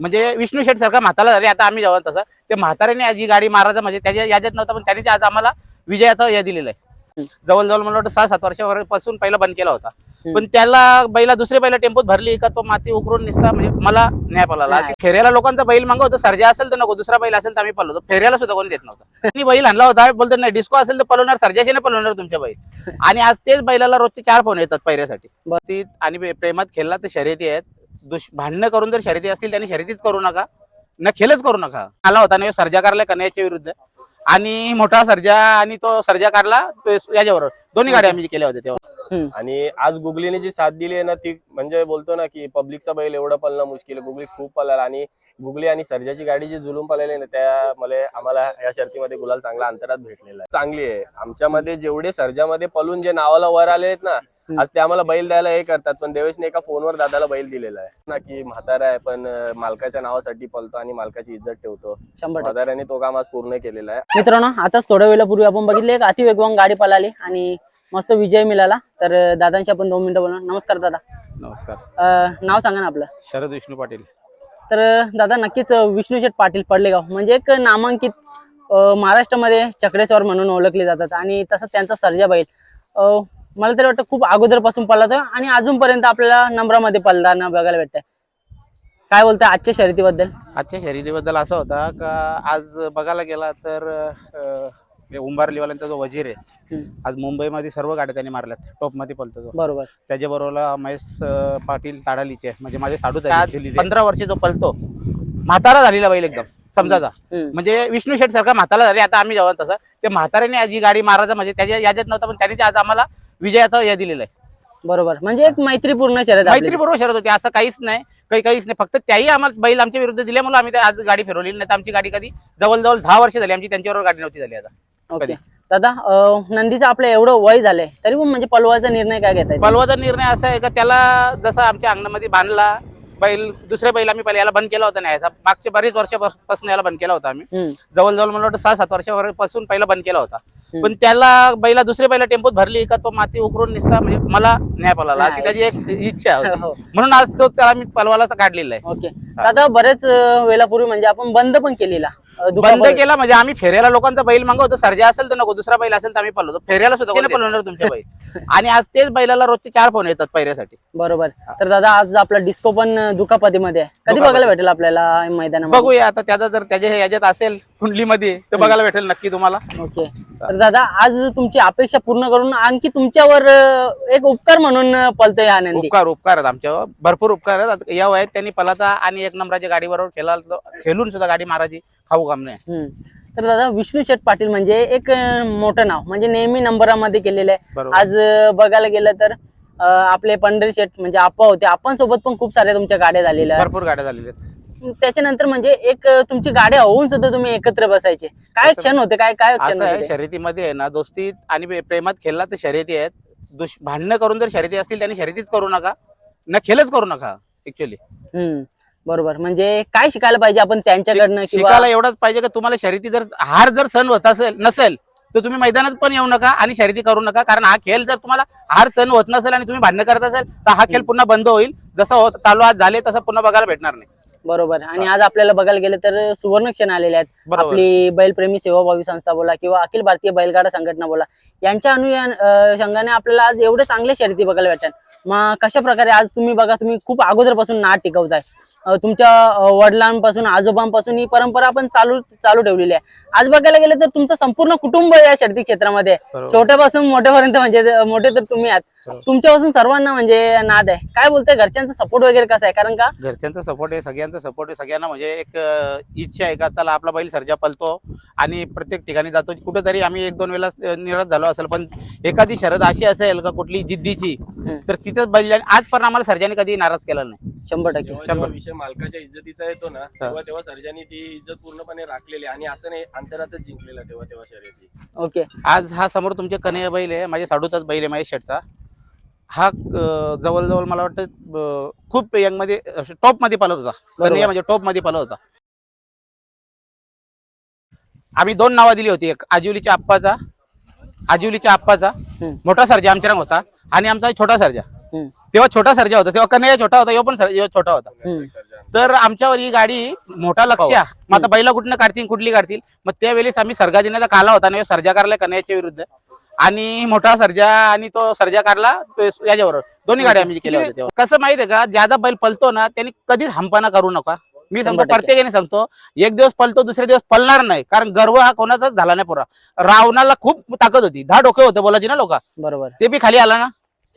म्हणजे विष्णू शेठ सारखा म्हातारा झाले. आता आम्ही जेव्हा तसं. ते म्हाताऱ्याने आज ही गाडी मारायचं म्हणजे त्याच्या याच्यात नव्हतं पण त्यांनी आज आम्हाला विजयाचं हे दिलेलं आहे. जवळजवळ मला वाटतं सहा सात वर्षापासून पहिला बंद केला होता. पण त्याला बैला दुसरे बैला टेम्पोत भरली का तो माती उकरून निसता म्हणजे मला न्याय पळाला. फेऱ्याला लोकांचा बैल मागवतो सर्जा असेल तर नको दुसरा बैल असेल तर आम्ही पळवतो फेऱ्याला सुद्धा कोणी देत नव्हतं. त्यांनी बैल आणला होता. बोलतो नाही डिस्को असेल तर पळवणार सर्जाशी नाही पळवणार तुमच्या बैल. आणि आज तेच बैलाला रोजचे चार फोन येतात पैऱ्यासाठी आणि प्रे- प्रेमात खेळला तर शर्यती आहेत. दुष भांडणं करून जर शर्यती असतील त्यांनी शर्यतीच करू नका. न खेळच करू नका. आला होता ना सर्जा कारला कन्याच्या विरुद्ध. आणि मोठा सर्जा आणि तो सर्जा कारला याच्याबरोबर. दोन्ही गाड्या आम्ही केल्या होत्या तेव्हा. आणि आज गुगलीने जी साथ दिली आहे ना ती म्हणजे बोलतो ना की पब्लिकचा बैल एवढं पळणं मुश्किल आहे. गुगली खूप पळाला आणि गुगली आणि सर्जाची गाडी जी जुलूम पळाली ना त्यामुळे आम्हाला या शर्तीमध्ये गुलाल चांगला अंतरात भेटलेला आहे. चांगली आहे. आमच्यामध्ये जेवढे सर्जामध्ये पळून जे नावाला वर आले आहेत ना आज ते आम्हाला बैल द्यायला हे करतात. पण देवेशने एका फोनवर दादाला बैल दिलेला आहे. ना की म्हातारा आहे पण मालकाच्या नावासाठी पळतो आणि मालकाची इज्जत ठेवतो. म्हाताऱ्याने तो काम आज पूर्ण केलेला आहे. मित्रांनो आताच थोड्या वेळापूर्वी आपण बघितले एक अति वेगवान गाडी पळाली आणि मस्त विजय मिळाला. तर दादांशी आपण दोन मिनिटं बोलणार नमस्कार दादा. नमस्कार. अं, नाव सांगा ना आपलं. शरद विष्णू पाटील. तर दादा नक्कीच अं, विष्णू शेठ पाटील पडलेगाव म्हणजे एक नामांकित अं, महाराष्ट्रामध्ये चक्रेश्वर म्हणून ओळखले जातात आणि तसं त्यांचा सर्जा बैल. अं, मला तरी वाटतं खूप अगोदरपासून पळत आणि अजूनपर्यंत आपल्याला नंबरामध्ये पळताना बघायला भेटतंय. काय बोलताय आजच्या शर्यतीबद्दल? आजच्या शर्यतीबद्दल असा होता का आज बघायला गेला तर अं, उंबारलीवाल्यांचा जो वजीर आहे आज मुंबईमध्ये सर्व गाड्या त्यांनी मारल्यात टॉपमध्ये पलतो तो. बरोबर. त्याच्याबरोबर महेश अं, पाटील ताडालीचे म्हणजे माझे आज पंधरा वर्ष जो पलतो म्हातारा झालेला बैल एकदम समजाचा हम्म, म्हणजे विष्णू शेठ सारखा म्हातारा झाले. आता आम्ही जेव्हा तसं. ते म्हाताऱ्याने आज ही गाडी मारायचं म्हणजे त्याच्या याच्यात नव्हतं पण त्यांनी ते आज आम्हाला विजयाचं हे दिलेलं आहे. बरोबर. म्हणजे एक मैत्रीपूर्ण शर्यत आपली. मैत्रीपूर्वक शरत होती. असं काहीच नाही. काही काहीच नाही. फक्त त्याही आम्हाला बैल आमच्या विरुद्ध दिल्यामुळे आम्ही ते आज गाडी फिरवली. नाही तर आमची गाडी कधी जवळजवळ दहा वर्ष झाली. आमची त्यांच्याबरोबर गाडी नव्हती झाली आता. ओके. दादा नंदीचं आपलं एवढं वय झालंय तरी पण म्हणजे पलवाचा निर्णय काय घेताय पलवाचा निर्णय असा आहे का त्याला जसं आमच्या अंगणामध्ये बांधला बैल दुसरे बैल आम्ही पहिले याला बंद केला होता नाही याचा मागच्या बरेच वर्षापासून याला बंद केला होता आम्ही. जवळजवळ मला वाटतं सहा सात वर्षापासून पहिला बंद केला होता. पण त्याला बैला दुसरे बैला टेम्पोत भरली का तो माती उकरून निसता म्हणजे मला न्याय पळाला. अशी त्याची एक इच्छा होती. हो. म्हणून आज तो त्याला मी पलवाला काढलेला आहे. ओके. दादा बरेच वेळापूर्वी म्हणजे आपण बंद पण केलेला बंद केला म्हणजे आम्ही फेऱ्याला लोकांचा बैल मागवतो सर्जा असेल तर नको दुसरा बैल असेल तर आम्ही पळवतो. फेऱ्याला सुद्धा कोणी पळवणार तुमच्या बैल. आणि आज तेच बैलाला रोजचे चार फोन येतात पैऱ्यासाठी बरोबर. तर दादा आज आपला डिस्को पण दुखापतीमध्ये आहे. कधी. बघायला भेटेल आपल्याला मैदानामध्ये? बघूया. आता त्याचा जर त्याच्या याच्यात असेल कुंडलीमध्ये तर बघायला भेटेल नक्की तुम्हाला. ओके. तर दादा आज तुमची अपेक्षा पूर्ण करून आणखी तुमच्यावर एक उपकार म्हणून अं, पळतोय हा नंदी. उपकार उपकार आहेत आमच्यावर भरपूर उपकार आहेत. या वयात त्यांनी पलाचा आणि एक नंबराच्या गाडीबरोबर खेळा खेळून सुद्धा गाडी मारायची खाऊ काम नाही. हम्म. तर दादा विष्णू शेठ पाटील म्हणजे एक अं, मोठं नाव म्हणजे नेहमी नंबरामध्ये केलेलं आहे. बरोबर. आज अं, बघायला गेलं तर अं, आपले पंढरी शेठ म्हणजे आप्पा होते. आपण सोबत पण खूप साऱ्या तुमच्या गाड्या झालेल्या आहेत. भरपूर गाड्या झालेल्या आहेत. त्याच्यानंतर म्हणजे एक तुमची गाड्या होऊन सुद्धा तुम्ही एकत्र बसायचे. काय क्षण होते काय काय क्षण होते? शर्यतीमध्ये आहे ना दोस्तीत आणि प्रे- प्रेमात खेळला तर शर्यती आहेत. दुष भांडणं करून जर शर्यती असतील त्यांनी शर्यतीच करू नका. न खेळच करू नका ऍक्च्युली हम्म बरोबर. म्हणजे काय शिकायला पाहिजे आपण त्यांच्याकडनं किंवा शिकायला एवढंच पाहिजे की तुम्हाला शर्यती जर हार जर सण होत असेल नसेल तर तुम्ही मैदानात पण येऊ नका आणि शर्यती करू नका. कारण हा खेळ जर तुम्हाला हार सण होत नसेल आणि तुम्ही भांडणं करत असेल तर हा खेळ पुन्हा बंद होईल. जसं होत चालू आज झाले तसं पुन्हा बघायला भेटणार नाही. बरोबर. आणि आज आपल्याला बघायला गेलं तर सुवर्ण क्षण आलेले आहेत. बरोबर. आपली बैलप्रेमी सेवाभावी संस्था बोला किंवा अखिल भारतीय बैलगाडा संघटना बोला. यांच्या अनुषंगाने आपल्याला आज एवढे चांगले शर्यती बघायला भेटतात. मग कशा प्रकारे आज तुम्ही बघा तुम्ही खूप अगोदरपासून नाट टिकवताय. तुमच्या वडिलांपासून आजोबांपासून ही परंपरा आपण चालू चालू ठेवलेली आहे. आज बघायला गेलं तर तुमचं संपूर्ण कुटुंब या शर्यती क्षेत्रामध्ये. छोट्यापासून मोठ्यापर्यंत म्हणजे मोठे तर तुम्ही आहात. बरोबर. तुमच्यापासून सर्वांना म्हणजे नाद आहे. काय बोलताय? घरच्यांचा सपोर्ट वगैरे कसा आहे? कारण का घरच्यांचा सपोर्ट आहे सगळ्यांचा सपोर्ट आहे. सगळ्यांना म्हणजे एक इच्छा आहे का चला आपला बैल सर्जा पलतो आणि प्रत्येक ठिकाणी जातो. कुठेतरी आम्ही एक दोन वेळेला अं, निराश झालो असेल पण एखादी शरद अशी असेल का कुठली जिद्दीची तर तिथेच बैल आजपर्यंत आम्हाला सर्जाने कधी नाराज केला नाही. शंभर टक्के. जेव्हा शंभर. विषय मालकाच्या इज्जतीचा येतो ना तेव्हा तेव्हा सर्जानी ती इज्जत पूर्णपणे राखलेली आहे आणि असं नाही अंतरातच जिंकलेला तेव्हा तेव्हा शर्यती. ओके. आज हा समोर तुमचे कन्हैया बैल आहे माझ्या साडूचाच बैल आहे महेश शेटचा हा अं, जवळजवळ मला वाटतं अं, खूप यंगमध्ये टॉपमध्ये पालत होता. कन्हैया म्हणजे टॉपमध्ये पालत होता. आम्ही दोन नावं दिली होती एक आजिवलीच्या आप्पाचा आजिवलीच्या आप्पाचा हम्म. मोठा सर्जा आमच्या रंग होता आणि आमचा एक छोटा सर्जा. हम्म. तेव्हा छोटा सर्जा होता तेव्हा कन्हैया छोटा होता ह्यो पण सर्जा छोटा होता. तर आमच्यावर ही गाडी मोठा लक्ष. मग आता बैला कुठनं काढतील कुठली काढतील? मग त्यावेळेस आम्ही सर्जा देण्याचा काला होता ना सर्जा कारला कन्याच्या विरुद्ध. आणि मोठा सर्जा आणि तो सर्जा कारला तो याच्यावर दोन्ही गाड्या आम्ही केल्या होत्या तेव्हा. कसं माहितीये का ज्यादा बैल पलतो ना त्यांनी कधीच हंपाना करू नका. मी सांगतो. प्रत्येकाने सांगतो एक दिवस पलतो दुसरे दिवस पलणार नाही. कारण गर्व हा कोणाचाच झाला नाही पुरा. रावणाला खूप ताकद होती. दहा डोके होते बोलायचे ना लोक. बरोबर. ते बी खाली आला ना.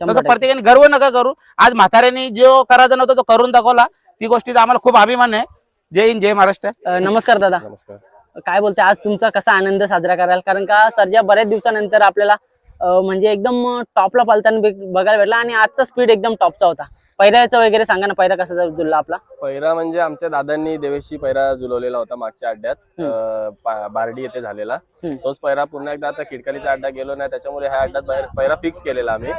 तसं. प्रत्येकाने गर्व नका करू. आज म्हाताऱ्याने जो करायचा नव्हता तो करून दाखवला. ती गोष्टीचा आम्हाला खूप अभिमान आहे. जय हिंद जय महाराष्ट्र. नमस्कार दादा. नमस्कार. काय बोलते आज तुमचा कसा आनंद साजरा कराल? कारण का सर्जा बऱ्याच दिवसानंतर आपल्याला म्हणजे एकदम टॉपला पालताना बघायला भेटला आणि आजचा स्पीड एकदम टॉपचा होता. पैऱ्याचा वगैरे सांगा ना पैरा कसा जुळला आपला? पैरा म्हणजे आमच्या दादांनी देवेशी पैरा जुलवलेला होता मागच्या अड्ड्यात. बारडी येथे झालेला. तोच पैरा पुन्हा एकदा आता खिडकालीचा अड्डा गेलो नाही त्याच्यामुळे ह्या अड्ड्यात पैरा फिक्स केलेला आम्ही.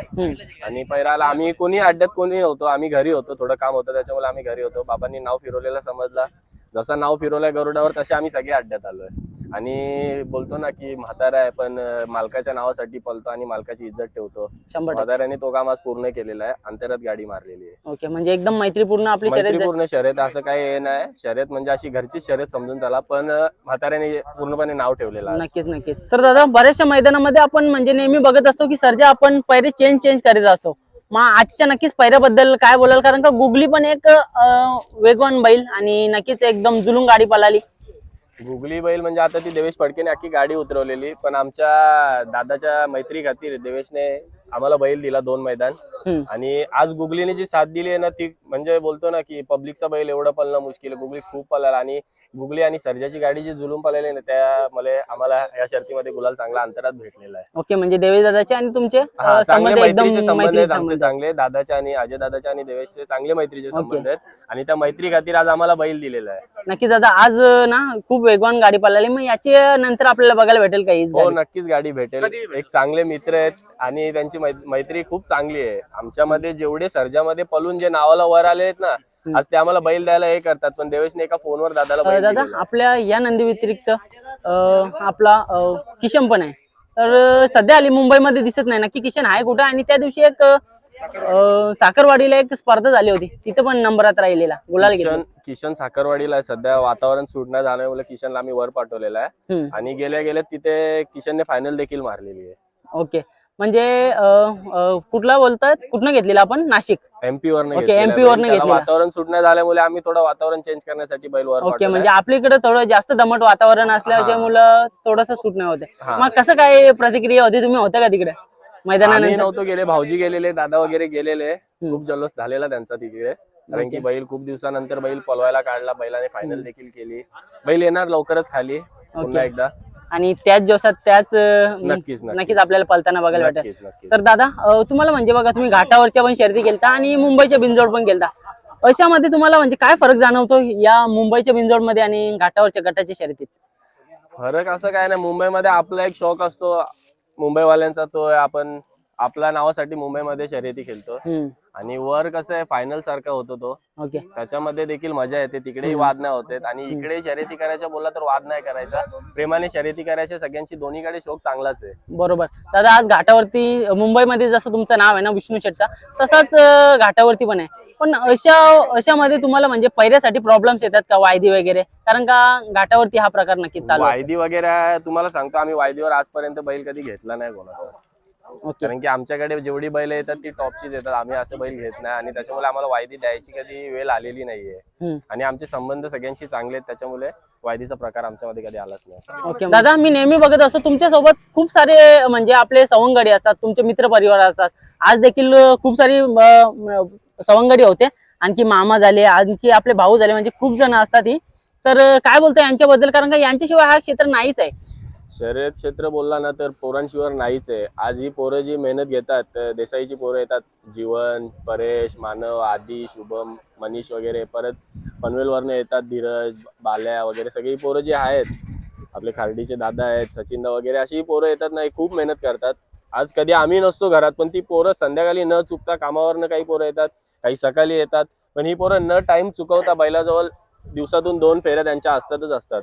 आणि पैराला आम्ही कोणी अड्ड्यात कोणी नव्हतो आम्ही घरी होतो थोडं काम होतं त्याच्यामुळे आम्ही घरी होतो. बाबांनी नाव फिरवलेलं समजला. जसं नाव फिरवलंय गरुडावर तसे आम्ही सगळे अड्ड्यात आलोय. आणि बोलतो ना की म्हातारा आहे पण मालकाच्या नावासाठी पलतो आणि मालकाची इज्जत ठेवतो. शंभर टक्के. तो काम आज पूर्ण केलेला आहे. अंतरात गाडी मारलेली आहे. ओके म्हणजे एकदम मैत्रीपूर्ण आपली शर्यत. मैत्रीपूर्ण शर्यत असं काही हे नाही. शर्यत म्हणजे अशी घरची शर्यत समजून चला पण म्हाताऱ्याने पूर्णपणे नाव ठेवलेलं आहे. नक्कीच नक्कीच. तर दादा बऱ्याचशा मैदानामध्ये आपण म्हणजे नेहमी बघत असतो की सर्जा आपण पैरे चेंज चेंज करीत असतो. मग आजच्या नक्कीच पैऱ्याबद्दल काय बोलाल? कारण का गुगली पण एक अं, वेगवान बैल आणि नक्कीच एकदम जुलूम गाडी पळाली. गुगली बैल म्हणजे आता ती देवेश फडकेने अख्खी गाडी उतरवलेली पण आमच्या दादाच्या मैत्री खातीर देवेशने आम्हाला बैल दिला दोन मैदान. हम्म. आणि आज गुगलीने जी साथ दिली आहे ना ती म्हणजे बोलतो ना की पब्लिकचा बैल एवढं पळणं मुश्किल आहे. गुगली खूप पळाला आणि गुगली आणि सर्जाची गाडी जी जुलूम पळाली ना त्यामुळे आम्हाला या शर्तीमध्ये गुलाल चांगला अंतरात भेटलेला आहे. ओके म्हणजे देवी दादाचे आणि तुमचे चांगले मैत्रीचे संबंध आहेत आमचे चांगले दादाच्या आणि अजय दादाच्या आणि देवेशचे चांगले मैत्रीचे. संबंध आहेत. आणि त्या मैत्री खातीर आज आम्हाला बैल दिलेला आहे. नक्की दादा आज ना खूप वेगवान गाडी पळाली. मग याच्या नंतर आपल्याला बघायला भेटेल का हीच हो? नक्कीच गाडी भेटेल. एक चांगले मित्र आहेत आणि त्यांची मैत्री खूप चांगली आहे. आमच्यामध्ये जेवढे सर्जामध्ये पळून जे नावाला वर आले आहेत ना आज ते आम्हाला बैल द्यायला हे करतात. पण देवेशने एका फोनवर दादाला बैल दादा दिलेला. आपल्या या नंदी व्यतिरिक्त आपला अं, किशन पण आहे. तर सध्या आली मुंबईमध्ये दिसत नाही. नक्की किशन आहे कुठं? आणि त्या दिवशी एक अं, साखरवाडीला एक स्पर्धा झाली होती. तिथं पण नंबरात राहिलेला. गुलाल घेतला किशन किशन साखरवाडीला आहे. सध्या वातावरण सूट नाही झाल्यामुळे किशनला आम्ही वर पाठवलेला आहे. हम्म. आणि गेल्या गेल्या तिथे किशनने फायनल देखील मारलेली आहे. ओके. म्हणजे कुठला बोलतात कुठनं घेतलेला आपण? नाशिक. एमपी वरनं ओके, बैल. वरनं घेतलेला. वातावरण सूट नाही झाल्यामुळे आम्ही थोडं वातावरण चेंज करण्यासाठी बैल वर ओके. म्हणजे आपल्याकडे थोडं जास्त दमट वातावरण असल्याच्या मुलं थोडस सूट नाही होते. मग कसं काय प्रतिक्रिया होती? तुम्ही होता का तिकडे? मैदानानंतर? नव्हतो गेले भाऊजी गेलेले दादा वगैरे गेलेले. खूप जल्लोष झालेला त्यांचा तिकडे. कारण की बैल खूप दिवसानंतर बैल पलवायला काढला. बैलाने फायनल देखील केली. बैल येणार लवकरच खाली. पुन्हा एकदा. आणि त्याच दिवसात त्याच नक्कीच, नक्कीच. आपल्याला पलताना बघायला नक्कीच तर दादा तुम्हाला म्हणजे बघा तुम्ही घाटावरच्या पण शर्यती केलता आणि मुंबईच्या बिनजोड पण केलता. अशामध्ये तुम्हाला म्हणजे काय फरक जाणवतो या मुंबईच्या बिनजोडमध्ये आणि घाटावरच्या गटाच्या शर्यतीत फरक असं काय नाही. मुंबईमध्ये आपला एक शौक असतो. मुंबईवाल्यांचा तो आपण आपल्या नावासाठी मुंबईमध्ये शर्यती खेळतो. आणि वर कसं आहे फायनल सारखा होतो तो. ओके. त्याच्यामध्ये देखील मजा येते. तिकडेही वाद नाही होते आणि इकडे शर्यती करायच्या बोलला तर वाद नाही करायचा. प्रेमाने शर्यती करायच्या सगळ्यांची दोन्हीकडे शौक चांगलाच आहे. बरोबर. दादा आज घाटावरती मुंबईमध्ये जसं तुमचं नाव आहे ना विष्णू शेटचा तसाच घाटावरती पण आहे. पण अशा अशामध्ये तुम्हाला म्हणजे पहिल्यासाठी प्रॉब्लेम्स येतात का वायदी वगैरे? कारण का घाटावरती हा प्रकार नक्कीच चालू. वायदी वगैरे तुम्हाला सांगतो आम्ही वायदीवर आजपर्यंत बैल कधी घेतला नाही कोणाचा. कारण की आमच्याकडे जेवढी बैल येतात ती टॉपचीच येतात. आम्ही असं बैल घेत नाही आणि त्याच्यामुळे आम्हाला वायदी द्यायची कधी वेळ आलेली नाहीये. आणि आमचे संबंध सगळ्यांशी चांगले आहेत त्याच्यामुळे वायदीचा प्रकार आमच्यामध्ये कधी आलाच नाही. ओके. दादा मी नेहमी बघत असतो तुमच्यासोबत खूप सारे म्हणजे आपले सवंगडी असतात तुमचे मित्र परिवार असतात. आज देखील खूप सारी सवंगडी होते. आणखी मामा झाले आणखी आपले भाऊ झाले म्हणजे खूप जण असतात ही. तर काय बोलताय यांच्याबद्दल? कारण का यांच्याशिवाय हा क्षेत्र नाहीच आहे. शर्यत क्षेत्र बोलला ना तर पोरांशिवाय नाहीच आहे. आज ही पोरं जी मेहनत घेतात देसाईची पोरं येतात. जीवन परेश मानव आदी शुभम मनीष वगैरे परत पनवेलवरनं येतात धीरज बाल्या वगैरे. सगळी पोरं जी आहेत आपले खार्डीचे दादा आहेत सचिनदा वगैरे अशी पोरं येतात नाही खूप मेहनत करतात. आज कधी आम्ही नसतो घरात पण ती पोरं संध्याकाळी न चुकता कामावरनं काही पोरं येतात काही सकाळी येतात पण ही पोरं न टाइम चुकवता बैलाजवळ दिवसातून दोन फेऱ्या त्यांच्या असतातच असतात.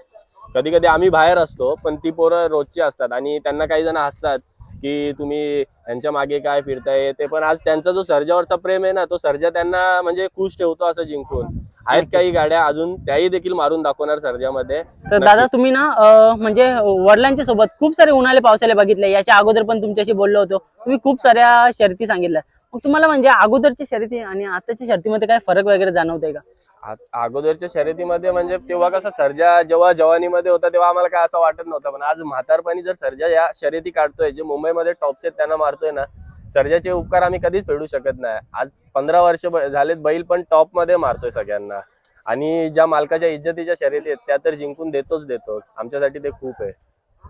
कधी कधी आम्ही बाहेर असतो पण ती पोरं रोजची असतात आणि त्यांना काही जण हसतात की तुम्ही यांच्या मागे काय फिरताय? ते पण आज त्यांचा जो सर्जावरचा प्रेम आहे ना तो सर्जा त्यांना म्हणजे खुश ठेवतो असं जिंकून. आहेत काही गाड्या अजून त्याही देखील मारून दाखवणार सर्जामध्ये. तर दादा तुम्ही ना अं, म्हणजे वडिलांच्या सोबत खूप सारे उन्हाळे पावसाळे बघितले याच्या अगोदर पण तुमच्याशी बोललो होतो. तुम्ही खूप साऱ्या शर्ती सांगितल्या. मग तुम्हाला म्हणजे अगोदरच्या शर्यती आणि आताच्या शर्तीमध्ये काय फरक वगैरे जाणवतोय का? अगोदरच्या शर्यतीमध्ये म्हणजे तेव्हा कसं सर्जा जेव्हा जवानीमध्ये होता तेव्हा आम्हाला काय असं वाटत नव्हतं. पण आज म्हातारपणी जर सर्जा या शर्यती काढतोय जे मुंबईमध्ये टॉपचे त्यांना मारतोय ना सर्जाचे उपकार आम्ही कधीच फेडू शकत नाही. आज पंधरा वर्ष झालेत बैल पण टॉपमध्ये मारतोय सगळ्यांना. आणि ज्या मालकाच्या इज्जतीच्या शर्यती आहेत त्या तर जिंकून देतोच देतो. आमच्यासाठी ते खूप आहे.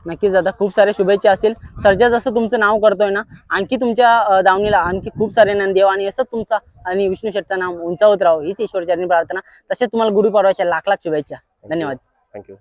नक्कीच दादा खूप साऱ्या शुभेच्छा असतील. सर्जा जसं तुमचं नाव करतोय ना आणखी तुमच्या दावणीला आणखी खूप सारे नंदेव आणि असंच तुमचा आणि विष्णू शेठचं नाव उंचावत राहो हीच ईश्वरचरणी प्रार्थना. तसेच तुम्हाला गुढीपाडव्याच्या लाख लाख शुभेच्छा. धन्यवाद. थँक्यू.